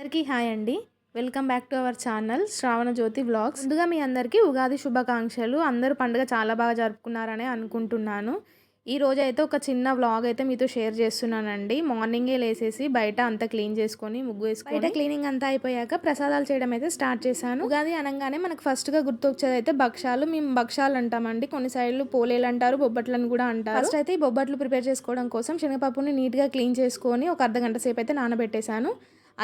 అందరికీ హాయ్ అండి. Welcome back to our channel Shravana Jyothi vlogs. ముందుగా మీ అందరికీ ఉగాది శుభాకాంక్షలు. అందరూ పండుగ చాలా బాగా జరుపుకున్నారని అనుకుంటున్నాను. ఈ రోజు అయితే ఒక చిన్న వ్లాగ్ అయితే మీతో షేర్ చేస్తున్నానండి. మార్నింగే లేసేసి బయట అంతా క్లీన్ చేసుకొని ముగ్గు వేసుకొని బయట క్లీనింగ్ అంతా అయిపోయాక ప్రసాదాలు చేయడం అయితే స్టార్ట్ చేశాను. ఉగాది అనగానే మనకు ఫస్ట్గా గుర్తొచ్చేది అయితే భక్షాలు. మేము భక్షాలు అంటామండి. కొన్ని సైడ్లు పోలేలు అంటారు బొబ్బట్లను కూడా అంటారు. ఫస్ట్ అయితే ఈ బొబ్బట్లు ప్రిపేర్ చేసుకోవడం కోసం శనగపప్పుని నీట్గా క్లీన్ చేసుకొని ఒక అర్ధ గంట సేపు అయితే నానబెట్టేశాను.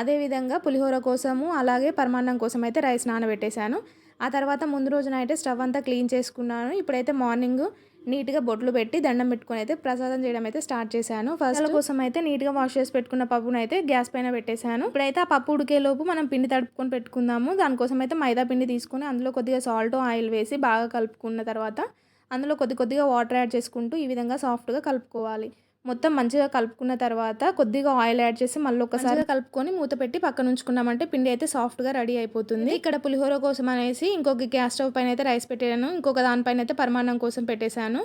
అదేవిధంగా పులిహోర కోసము అలాగే పరమాన్నం కోసం అయితే రైస్ నానబెట్టేశాను. ఆ తర్వాత ముందు రోజున అయితే స్టవ్ అంతా క్లీన్ చేసుకున్నాను. ఇప్పుడైతే మార్నింగ్ నీట్గా బొట్లు పెట్టి దండం పెట్టుకొని అయితే ప్రసాదం చేయడం అయితే స్టార్ట్ చేశాను. ఫస్ట్ కోసం అయితే నీట్గా వాష్ చేసి పెట్టుకున్న పప్పును అయితే గ్యాస్ పైన పెట్టేశాను. ఇప్పుడైతే ఆ పప్పు ఉడికేలోపు మనం పిండి తడుపుకొని పెట్టుకుందాము. దానికోసం అయితే మైదా పిండి తీసుకొని అందులో కొద్దిగా సాల్ట్ ఆయిల్ వేసి బాగా కలుపుకున్న తర్వాత అందులో కొద్ది కొద్దిగా వాటర్ యాడ్ చేసుకుంటూ ఈ విధంగా సాఫ్ట్గా కలుపుకోవాలి. మొత్తం మంచిగా కలుపుకున్న తర్వాత కొద్దిగా ఆయిల్ యాడ్ చేసి మళ్ళీ ఒకసారి కలుపుకొని మూత పెట్టి పక్కన ఉంచుకున్నామంటే పిండి అయితే సాఫ్ట్గా రెడీ అయిపోతుంది. ఇక్కడ పులిహోర కోసం అనేసి ఇంకొక గ్యాస్ స్టవ్ పైన అయితే రైస్ పెట్టాను. ఇంకొక దానిపైన అయితే పరమాన్నం కోసం పెట్టేశాను.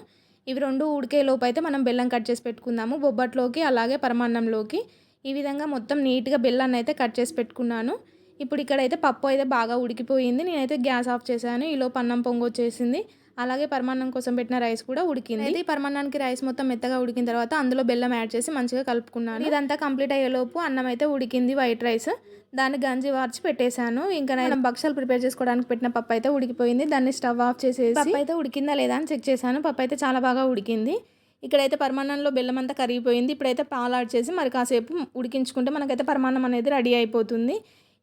ఇవి రెండు ఉడికే లోపు అయితే మనం బెల్లం కట్ చేసి పెట్టుకుందాము. బొబ్బట్లోకి అలాగే పరమాన్నంలోకి ఈ విధంగా మొత్తం నీట్గా బెల్లాన్ని అయితే కట్ చేసి పెట్టుకున్నాను. ఇప్పుడు ఇక్కడైతే పప్పు అయితే బాగా ఉడికిపోయింది. నేనైతే గ్యాస్ ఆఫ్ చేశాను. ఈలోపు అన్నం పొంగు వచ్చేసింది అలాగే పరమాన్నం కోసం పెట్టిన రైస్ కూడా ఉడికింది. అయితే పరమాన్నానికి రైస్ మొత్తం మెత్తగా ఉడికిన తర్వాత అందులో బెల్లం యాడ్ చేసి మంచిగా కలుపుకున్నాను. ఇదంతా కంప్లీట్ అయ్యేలోపు అన్నం అయితే ఉడికింది వైట్ రైస్. దాన్ని గంజి వార్చి పెట్టేశాను. ఇంకా నేను భక్షాలు ప్రిపేర్ చేసుకోవడానికి పెట్టిన పప్పు అయితే ఉడికిపోయింది. దాన్ని స్టవ్ ఆఫ్ చేసేసి పప్పు అయితే ఉడికిందా లేదా అని చెక్ చేశాను. పప్పు అయితే చాలా బాగా ఉడికింది. ఇక్కడైతే పరమాన్నంలో బెల్లం అంతా కరిగిపోయింది. ఇప్పుడైతే పాలు యాడ్ చేసి మరి కాసేపు ఉడికించుకుంటే మనకైతే పరమాన్నం అనేది రెడీ అయిపోతుంది.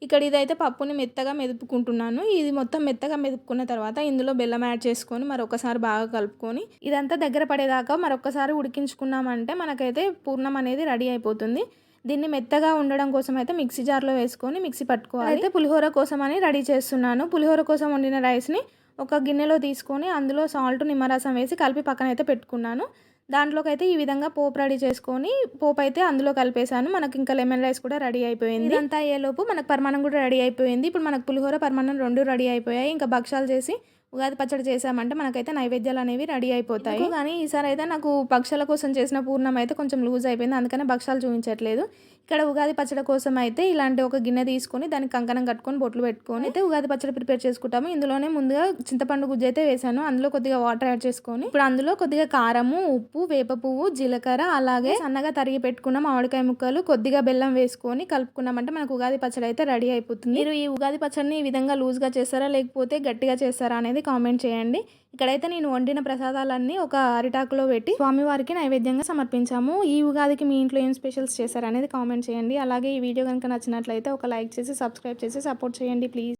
ఇక్కడ ఇదైతే పప్పుని మెత్తగా మెదుపుకుంటున్నాను. ఇది మొత్తం మెత్తగా మెదుపుకున్న తర్వాత ఇందులో బెల్లం యాడ్ చేసుకొని మరొకసారి బాగా కలుపుకొని ఇదంతా దగ్గర పడేదాకా మరొకసారి ఉడికించుకున్నామంటే మనకైతే పూర్ణం అనేది రెడీ అయిపోతుంది. దీన్ని మెత్తగా ఉండడం కోసం అయితే మిక్సీ జార్లో వేసుకొని మిక్సీ పట్టుకోవాలి. అయితే పులిహోర కోసం అని రెడీ చేస్తున్నాను. పులిహోర కోసం వండిన రైస్ని ఒక గిన్నెలో తీసుకొని అందులో సాల్ట్ నిమ్మరసం వేసి కలిపి పక్కన అయితే పెట్టుకున్నాను. దాంట్లోకి అయితే ఈ విధంగా పోపు రెడీ చేసుకొని పోపు అయితే అందులో కలిపేశాను. మనకి ఇంకా లెమన్ రైస్ కూడా రెడీ అయిపోయింది. ఇదంతా అయ్యేలోపు మనకు పరమాణం కూడా రెడీ అయిపోయింది. ఇప్పుడు మనకు పులిహోర పరమాణం రెండు రెడీ అయిపోయాయి. ఇంకా భక్షాలు చేసి ఉగాది పచ్చడి చేసామంటే మనకైతే నైవేద్యాలు అనేవి రెడీ అయిపోతాయి. కానీ ఈసారి అయితే నాకు భక్షాల కోసం చేసిన పూర్ణం అయితే కొంచెం లూజ్ అయిపోయింది. అందుకనే భక్షాలు చూపించట్లేదు. ఇక్కడ ఉగాది పచ్చడి కోసం అయితే ఇలాంటి ఒక గిన్నె తీసుకొని దానికి కంకణం కట్టుకొని బొట్లు పెట్టుకొని అయితే ఉగాది పచ్చడి ప్రిపేర్ చేసుకుంటాము. ఇందులోనే ముందుగా చింతపండు గుజ్జు అయితే వేసాను. అందులో కొద్దిగా వాటర్ యాడ్ చేసుకొని ఇప్పుడు అందులో కొద్దిగా కారము ఉప్పు వేప పువ్వు జీలకర్ర అలాగే సన్నగా తరిగి పెట్టుకున్న మామిడికాయ ముక్కలు కొద్దిగా బెల్లం వేసుకొని కలుపుకున్నామంటే మనకు ఉగాది పచ్చడి అయితే రెడీ అయిపోతుంది. మీరు ఈ ఉగాది పచ్చడిని ఈ విధంగా లూజ్గా చేస్తారా లేకపోతే గట్టిగా చేస్తారా అనేది కామెంట్ చేయండి. ఇక్కడైతే నేను వండిన ప్రసాదాలన్నీ ఒక అరిటాకులో పెట్టి స్వామివారికి నైవేద్యంగా సమర్పించాము. ఈ ఉగాదికి మీ ఇంట్లో ఏం స్పెషల్స్ చేశారు అనేది కామెంట్ చేయండి. అలాగే ఈ వీడియో కనుక నచ్చినట్లయితే ఒక లైక్ చేసి సబ్స్క్రైబ్ చేసి సపోర్ట్ చేయండి ప్లీజ్.